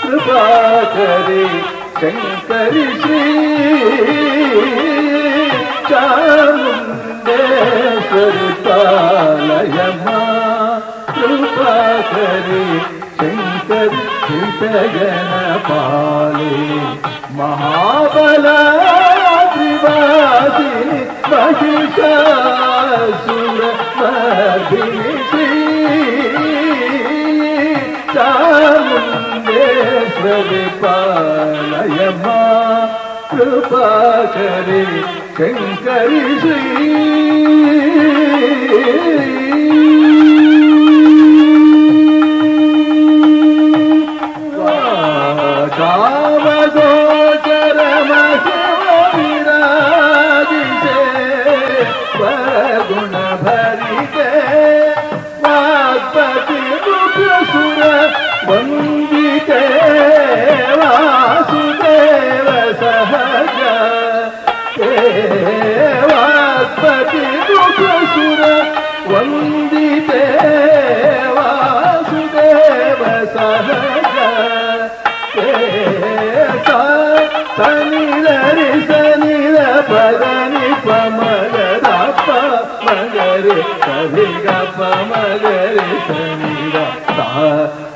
కృపాకరి శంకరి శ్రీ చాముండేశ్వరి కృపాకరి శంకరి చింతగణ పాలి మహాబల త్రివాసిని మహిషాసుర మర్దిని శ్రీ కృపాకరి శంకరి శ్రీ వందితే వాసుదేవ సహజ వాగ్పతి ముఖసుర వందితే వాసుదేవ సహజ సనిలరి సనిల పదని పమగరప్ప మగరి సరిగ పమగరి సనిల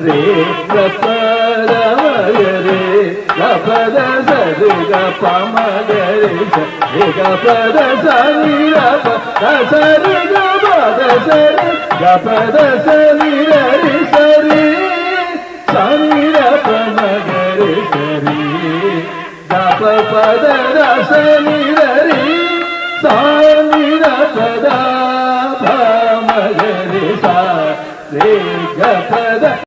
రే గపద మగరి గపద సరిగ పమగరి పద సనిల సరిగ పద సరి గపద సనిలరి సరి సనిల పమగరి సరి గప పద రస పద మగరి సా రే గపద